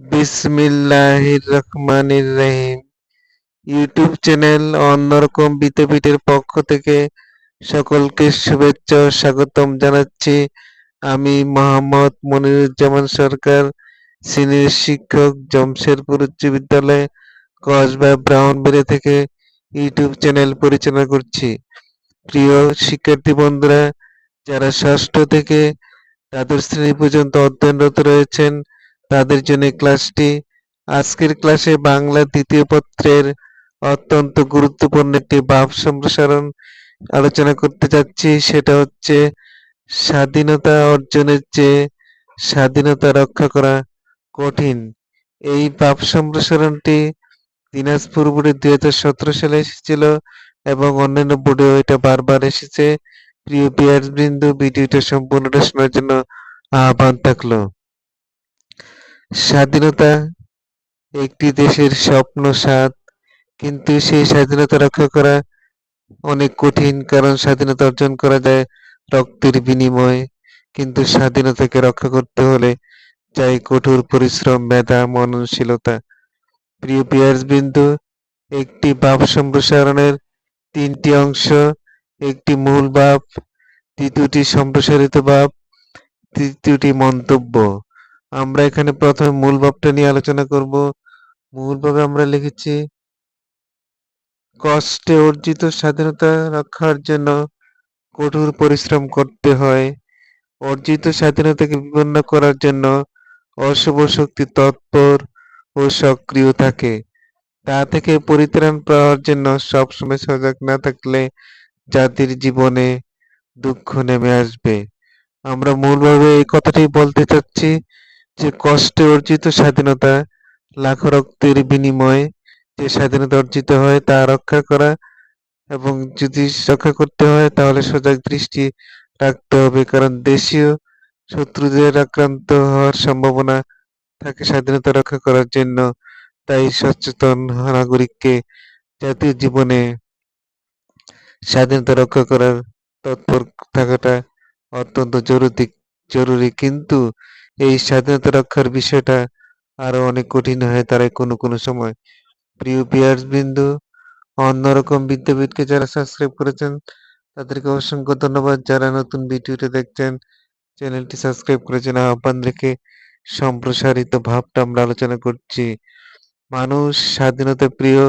বিসমিল্লাহির রহমানির রহিম। YouTube channel অন্যরকম বিদ্যাপীঠের পক্ষ থেকে সকলকে শুভেচ্ছা ও স্বাগতম জানাচ্ছি। আমি মোহাম্মদ মনিরুজ্জামান সরকার, সিনিয়র শিক্ষক, জমশেরপুর উচ্চ বিদ্যালয়, কসবা ব্রাহ্মণবাড়িয়া থেকে ইউটিউব চ্যানেল পরিচালনা করছি। প্রিয় শিক্ষার্থী বন্ধুরা, যারা ষষ্ঠ থেকে দ্বাদশ শ্রেণি পর্যন্ত অধ্যয়নরত রয়েছেন তাদের জন্য ক্লাসটি আজকের ক্লাসে বাংলা দ্বিতীয় পত্রের অত্যন্ত গুরুত্বপূর্ণ একটি ভাব সম্প্রসারণ আলোচনা করতে যাচ্ছি। সেটা হচ্ছে স্বাধীনতা অর্জনের চেয়ে স্বাধীনতা রক্ষা করা কঠিন। এই ভাব সম্প্রসারণটি দিনাজপুর বোর্ডে দুই হাজার সতেরো সালে এসেছিল এবং অন্যান্য বোর্ডেও এটা বারবার এসেছে। প্রিয় বিয়ার্সবৃন্দ ভিডিওটা সম্পূর্ণটা শোনার জন্য আহ্বান থাকল। স্বাধীনতা একটি দেশের স্বপ্ন, স্বাদ। কিন্তু সেই স্বাধীনতা রক্ষা করা অনেক কঠিন, কারণ স্বাধীনতা অর্জন করা যায় রক্তের বিনিময়ে। কিন্তু স্বাধীনতাকে রক্ষা করতে হলে চাই কঠোর পরিশ্রম, মেধা, মননশীলতা। প্রিয় পিয়ার্স বিন্দু একটি বাপ সম্প্রসারণের তিনটি অংশ, একটি মূল ভাব দ্বিতীয়টি সম্প্রসারিত বাপ, তৃতীয়টি মন্তব্য। আমরা এখানে প্রথমে মূল ভাবটা নিয়ে আলোচনা করব। মূল ভাবে আমরা লিখেছি, কষ্টে অর্জিত স্বাধীনতা রক্ষার জন্য কঠোর পরিশ্রম করতে হয়। অর্জিত স্বাধীনতাকে বিপন্ন করার জন্য অশুভ শক্তি তৎপর ও সক্রিয় থাকে। তা থেকে পরিত্রাণ পাওয়ার জন্য সবসময় সজাগ না থাকলে জাতির জীবনে দুঃখ নেমে আসবে। আমরা মূলভাবে এই কথাটি বলতে চাচ্ছি যে কষ্টে অর্জিত স্বাধীনতা, লাখো রক্তের বিনিময়ে যে স্বাধীনতা অর্জিত হয় তা রক্ষা করা এবং যদি রক্ষা করতে হয় তাহলে সজাগ দৃষ্টি রাখতে হবে, কারণ দেশীয় শত্রুদের আক্রান্ত হওয়ার সম্ভাবনা থাকে স্বাধীনতা রক্ষা করার জন্য। তাই সচেতন নাগরিককে জাতীয় জীবনে স্বাধীনতা রক্ষা করার তৎপর থাকাটা অত্যন্ত জরুরি জরুরি। কিন্তু এই স্বাধীনতা রক্ষার বিষয়টা আরও অনেক কঠিন হয় দাঁড়ায় কোনো কোনো সময়। প্রিয় পিয়ার্স বিন্দু, অন্যরকম বিদ্যাপীঠকে যারা সাবস্ক্রাইব করেছেন, তাদেরকে অসংখ্য ধন্যবাদ। যারা নতুন ভিডিওটা দেখছেন, চ্যানেলটি সাবস্ক্রাইব করেছেন, আহ্বান রেখে সম্প্রসারিত ভাবটা আমরা আলোচনা করছি। মানুষ, স্বাধীনতা প্রিয়,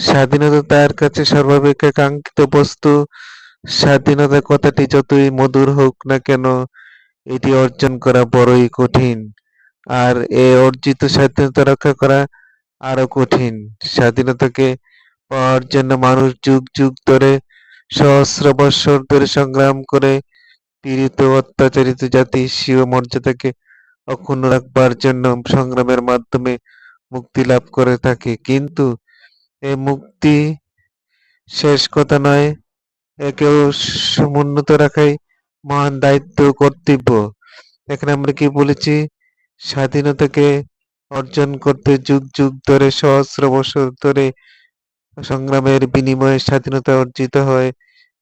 স্বাধীনতা তার কাছে সর্বাপেক্ষা কাঙ্ক্ষিত বস্তু। স্বাধীনতা কথাটি যতই মধুর হোক না কেন এটি অর্জন করা বড়ই কঠিন, আর এ অর্জিত স্বাধীনতা রক্ষা করা আরও কঠিন। স্বাধীনতাকে পাওয়ার জন্য মানুষ যুগ যুগ ধরে সহস্র বৎসর ধরে সংগ্রাম করে পীড়িত, অত্যাচারিত জাতি স্বীয় মর্যাদাকে অক্ষুণ্ণ রাখবার জন্য সংগ্রামের মাধ্যমে মুক্তি লাভ করে থাকে। কিন্তু এ মুক্তি শেষ কথা নয়, একেও সমুন্নত রাখাই মহান দায়িত্ব কর্তব্য। এখানে আমরা কি বলেছি? স্বাধীনতাকে অর্জন করতে যুগ যুগ ধরে, সহস্র বছর ধরে সংগ্রামের বিনিময়ে স্বাধীনতা অর্জিত হয়।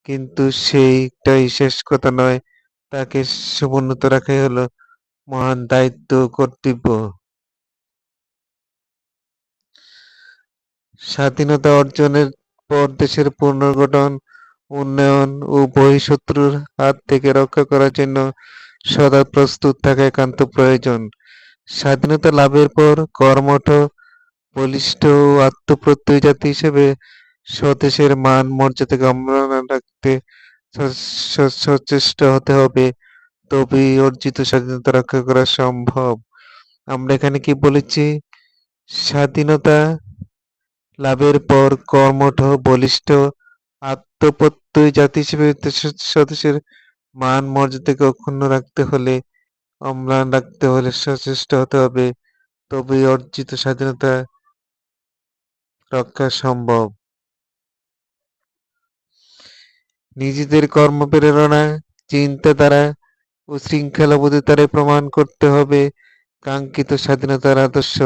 কিন্তু সেইটাই শেষ কথা নয়, তাকে সমুন্নত রাখাই হলো মহান দায়িত্ব কর্তব্য। স্বাধীনতা অর্জনের পর দেশের পুনর্গঠন উন্নয়ন ও বহিঃশত্রুর হাত থেকে রক্ষা করার জন্য সদা প্রস্তুত থাকা একান্ত প্রয়োজন। স্বাধীনতা লাভের পর কর্মঠ, বলিষ্ঠ ও আত্মপ্রত্যয় জাতি হিসেবে স্বদেশের মান মর্যাদাকে অম্লান রাখতে সচেষ্ট হতে হবে। তবেই অর্জিত স্বাধীনতা রক্ষা করা সম্ভব। আমরা এখানে কি বলেছি? স্বাধীনতা লাভের পর কর্মঠ, বলিষ্ঠ আত্মপ্রত্যয়ী জাতি হিসেবে স্বদেশের মান মর্যাদাকে অক্ষুণ্ণ রাখতে হলে, অম্লান রাখতে হলে সচেষ্ট হতে হবে। তবেই অর্জিত স্বাধীনতা রক্ষা সম্ভব। নিজেদের কর্মপ্রেরণা, চিন্তাধারা ও শৃঙ্খলাবোধের দ্বারা প্রমাণ করতে হবে। কাঙ্ক্ষিত স্বাধীনতার আদর্শ।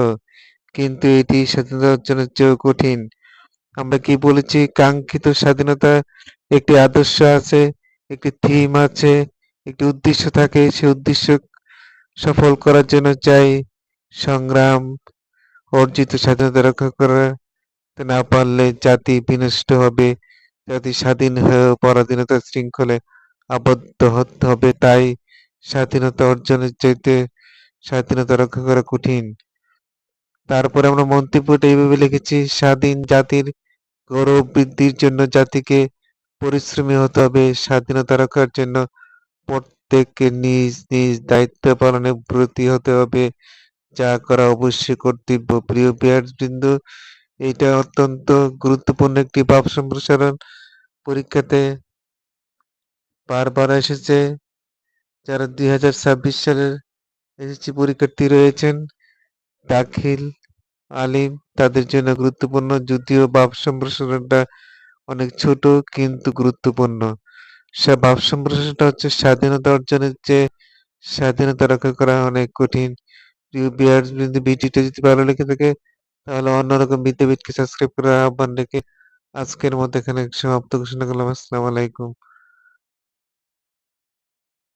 কিন্তু এটি স্বাধীনতা অর্জনের চেয়েও কঠিন। আমরা কি বলেছি? কাঙ্ক্ষিত স্বাধীনতা একটি আদর্শ আছে, একটি থিম আছে, একটি উদ্দেশ্য থাকে। সে উদ্দেশ্য সফল করার জন্য চাই সংগ্রাম, অর্জিত স্বাধীনতা রক্ষা করতে না পারলে জাতি বিনষ্ট হবে, জাতি স্বাধীন হয়ে পরাধীনতা শৃঙ্খলে আবদ্ধ হতে হবে। তাই স্বাধীনতা অর্জনের চাইতে স্বাধীনতা রক্ষা করা কঠিন। তারপরে আমরা মন্তব্যটা এইভাবে লিখেছি, স্বাধীন জাতির গৌরব বৃদ্ধির জন্য জাতিকে পরিশ্রমী হতে হবে, স্বাধীনতা রক্ষার জন্য প্রত্যেককে নিজ নিজ দায়িত্ব পালনে ব্রতী হতে হবে। যা করা অবশ্যই কর্তব্য। প্রিয় বিহারবৃন্দ এটা অত্যন্ত গুরুত্বপূর্ণ একটি ভাব সম্প্রসারণ। পরীক্ষাতে বারবার এসেছে। যারা দুই হাজার ছাব্বিশ সালের এসএসসি পরীক্ষার্থী রয়েছেন, দাখিল আলিম তাদের জন্য গুরুত্বপূর্ণ যদিও ভাব সম্প্রসারণটা অনেক ছোট, কিন্তু গুরুত্বপূর্ণ। সে ভাব সম্প্রসারণটা হচ্ছে স্বাধীনতা অর্জনের চেয়ে স্বাধীনতা রক্ষা করা অনেক কঠিন। ভিডিওটা যদি ভালো লেগে থাকে, তাহলে অন্যরকম বিদ্যাপীঠকে সাবস্ক্রাইব করার আহ্বান রেখে আজকের মতো এখানে সমাপ্ত ঘোষণা করলাম। আসসালামু আলাইকুম।